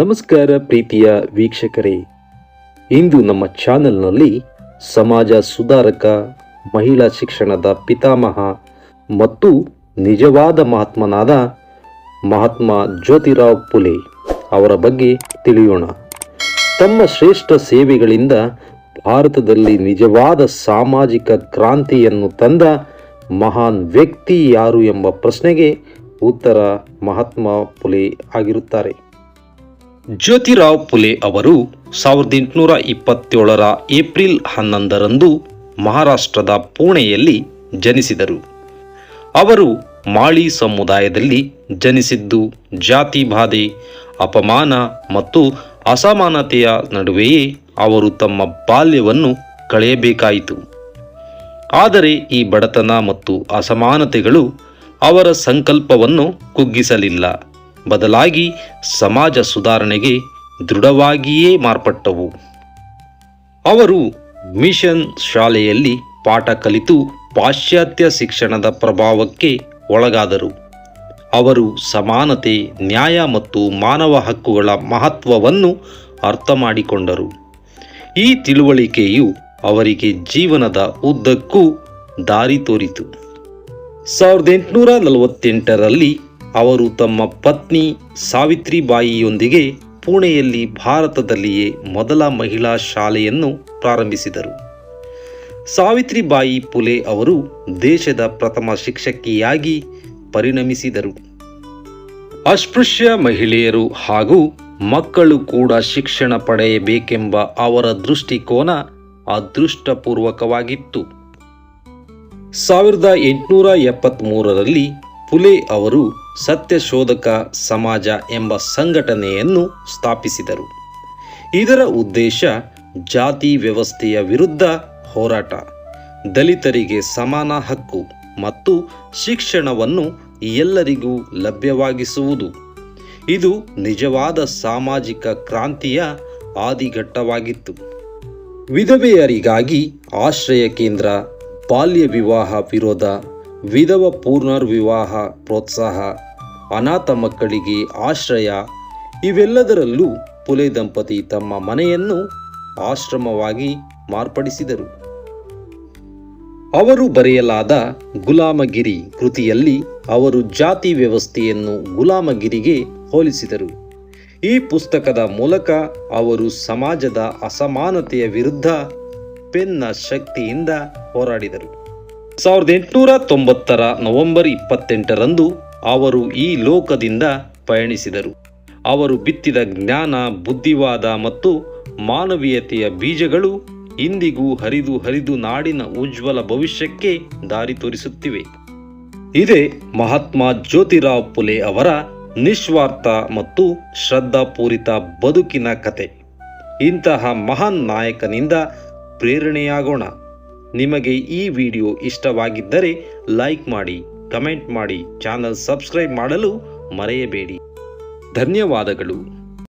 ನಮಸ್ಕಾರ ಪ್ರೀತಿಯ ವೀಕ್ಷಕರೇ. ಇಂದು ನಮ್ಮ ಚಾನೆಲ್ನಲ್ಲಿ ಸಮಾಜ ಸುಧಾರಕ, ಮಹಿಳಾ ಶಿಕ್ಷಣದ ಪಿತಾಮಹ ಮತ್ತು ನಿಜವಾದ ಮಹಾತ್ಮನಾದ ಮಹಾತ್ಮ ಜ್ಯೋತಿರಾವ್ ಪುಲೆ ಅವರ ಬಗ್ಗೆ ತಿಳಿಯೋಣ. ತಮ್ಮ ಶ್ರೇಷ್ಠ ಸೇವೆಗಳಿಂದ ಭಾರತದಲ್ಲಿ ನಿಜವಾದ ಸಾಮಾಜಿಕ ಕ್ರಾಂತಿಯನ್ನು ತಂದ ಮಹಾನ್ ವ್ಯಕ್ತಿ ಯಾರು ಎಂಬ ಪ್ರಶ್ನೆಗೆ ಉತ್ತರ ಮಹಾತ್ಮ ಪುಲೆ ಆಗಿರುತ್ತಾರೆ. ಜ್ಯೋತಿರಾವ್ ಪುಲೆ ಅವರು ಸಾವಿರದ ಎಂಟುನೂರ ಇಪ್ಪತ್ತೇಳರ ಏಪ್ರಿಲ್ ಹನ್ನೊಂದರಂದು ಮಹಾರಾಷ್ಟ್ರದ ಪುಣೆಯಲ್ಲಿ ಜನಿಸಿದರು. ಅವರು ಮಾಳಿ ಸಮುದಾಯದಲ್ಲಿ ಜನಿಸಿದ್ದು ಜಾತಿ ಬಾಧೆ, ಅಪಮಾನ ಮತ್ತು ಅಸಮಾನತೆಯ ನಡುವೆಯೇ ಅವರು ತಮ್ಮ ಬಾಲ್ಯವನ್ನು ಕಳೆಯಬೇಕಾಯಿತು. ಆದರೆ ಈ ಬಡತನ ಮತ್ತು ಅಸಮಾನತೆಗಳು ಅವರ ಸಂಕಲ್ಪವನ್ನು ಕುಗ್ಗಿಸಲಿಲ್ಲ. ಬದಲಾಗಿ ಸಮಾಜ ಸುಧಾರಣೆಗೆ ದೃಢವಾಗಿಯೇ ಮಾರ್ಪಟ್ಟವು. ಅವರು ಮಿಷನ್ ಶಾಲೆಯಲ್ಲಿ ಪಾಠ ಕಲಿತು ಪಾಶ್ಚಾತ್ಯ ಶಿಕ್ಷಣದ ಪ್ರಭಾವಕ್ಕೆ ಒಳಗಾದರು. ಅವರು ಸಮಾನತೆ, ನ್ಯಾಯ ಮತ್ತು ಮಾನವ ಹಕ್ಕುಗಳ ಮಹತ್ವವನ್ನು ಅರ್ಥ ಮಾಡಿಕೊಂಡರು. ಈ ತಿಳುವಳಿಕೆಯು ಅವರಿಗೆ ಜೀವನದ ಉದ್ದಕ್ಕೂ ದಾರಿ ತೋರಿತು. ಸಾವಿರದ ಎಂಟುನೂರ ನಲವತ್ತೆಂಟರಲ್ಲಿ ಅವರು ತಮ್ಮ ಪತ್ನಿ ಸಾವಿತ್ರಿಬಾಯಿಯೊಂದಿಗೆ ಪುಣೆಯಲ್ಲಿ ಭಾರತದಲ್ಲಿಯೇ ಮೊದಲ ಮಹಿಳಾ ಶಾಲೆಯನ್ನು ಪ್ರಾರಂಭಿಸಿದರು. ಸಾವಿತ್ರಿಬಾಯಿ ಪುಲೆ ಅವರು ದೇಶದ ಪ್ರಥಮ ಶಿಕ್ಷಕಿಯಾಗಿ ಪರಿಣಮಿಸಿದರು. ಅಸ್ಪೃಶ್ಯ ಮಹಿಳೆಯರು ಹಾಗೂ ಮಕ್ಕಳು ಕೂಡ ಶಿಕ್ಷಣ ಪಡೆಯಬೇಕೆಂಬ ಅವರ ದೃಷ್ಟಿಕೋನ ಅದೃಷ್ಟಪೂರ್ವಕವಾಗಿತ್ತು. ಸಾವಿರದ ಎಂಟುನೂರ ಎಪ್ಪತ್ತ್ಮೂರರಲ್ಲಿ ಪುಲೆ ಅವರು ಸತ್ಯಶೋಧಕ ಸಮಾಜ ಎಂಬ ಸಂಘಟನೆಯನ್ನು ಸ್ಥಾಪಿಸಿದರು. ಇದರ ಉದ್ದೇಶ ಜಾತಿ ವ್ಯವಸ್ಥೆಯ ವಿರುದ್ಧ ಹೋರಾಟ, ದಲಿತರಿಗೆ ಸಮಾನ ಹಕ್ಕು ಮತ್ತು ಶಿಕ್ಷಣವನ್ನು ಎಲ್ಲರಿಗೂ ಲಭ್ಯವಾಗಿಸುವುದು. ಇದು ನಿಜವಾದ ಸಾಮಾಜಿಕ ಕ್ರಾಂತಿಯ ಆದಿಘಟ್ಟವಾಗಿತ್ತು. ವಿಧವೆಯರಿಗಾಗಿ ಆಶ್ರಯ ಕೇಂದ್ರ, ಬಾಲ್ಯ ವಿವಾಹ ವಿರೋಧ ವಿಧವ ಪುನರ್ವಿವಾಹ ಪ್ರೋತ್ಸಾಹ, ಅನಾಥ ಮಕ್ಕಳಿಗೆ ಆಶ್ರಯ, ಇವೆಲ್ಲದರಲ್ಲೂ ಪುಲೆ ದಂಪತಿ ತಮ್ಮ ಮನೆಯನ್ನು ಆಶ್ರಮವಾಗಿ ಮಾರ್ಪಡಿಸಿದರು. ಅವರು ಬರೆಯಲಾದ ಗುಲಾಮಗಿರಿ ಕೃತಿಯಲ್ಲಿ ಅವರು ಜಾತಿ ವ್ಯವಸ್ಥೆಯನ್ನು ಗುಲಾಮಗಿರಿಗೆ ಹೋಲಿಸಿದರು. ಈ ಪುಸ್ತಕದ ಮೂಲಕ ಅವರು ಸಮಾಜದ ಅಸಮಾನತೆಯ ವಿರುದ್ಧ ಪೆನ್ನ ಶಕ್ತಿಯಿಂದ ಹೋರಾಡಿದರು. ಸಾವಿರದ ಎಂಟುನೂರ ತೊಂಬತ್ತರ ನವೆಂಬರ್ ಇಪ್ಪತ್ತೆಂಟರಂದು ಅವರು ಈ ಲೋಕದಿಂದ ಪಯಣಿಸಿದರು. ಅವರು ಬಿತ್ತಿದ ಜ್ಞಾನ, ಬುದ್ಧಿವಾದ ಮತ್ತು ಮಾನವೀಯತೆಯ ಬೀಜಗಳು ಇಂದಿಗೂ ಹರಿದು ಹರಿದು ನಾಡಿನ ಉಜ್ವಲ ಭವಿಷ್ಯಕ್ಕೆ ದಾರಿ ತೋರಿಸುತ್ತಿವೆ. ಇದೇ ಮಹಾತ್ಮ ಜ್ಯೋತಿರಾವ್ ಪುಲೆ ಅವರ ನಿಸ್ವಾರ್ಥ ಮತ್ತು ಶ್ರದ್ಧಾಪೂರಿತ ಬದುಕಿನ ಕತೆ. ಇಂತಹ ಮಹಾನ್ ನಾಯಕನಿಂದ ಪ್ರೇರಣೆಯಾಗೋಣ. ನಿಮಗೆ ಈ ವಿಡಿಯೋ ಇಷ್ಟವಾಗಿದ್ದರೆ ಲೈಕ್ ಮಾಡಿ ಕಮೆಂಟ್ ಮಾಡಿ ಚಾನಲ್ ಸಬ್ಸ್ಕ್ರೈಬ್ ಮಾಡಲು ಮರೆಯಬೇಡಿ. ಧನ್ಯವಾದಗಳು.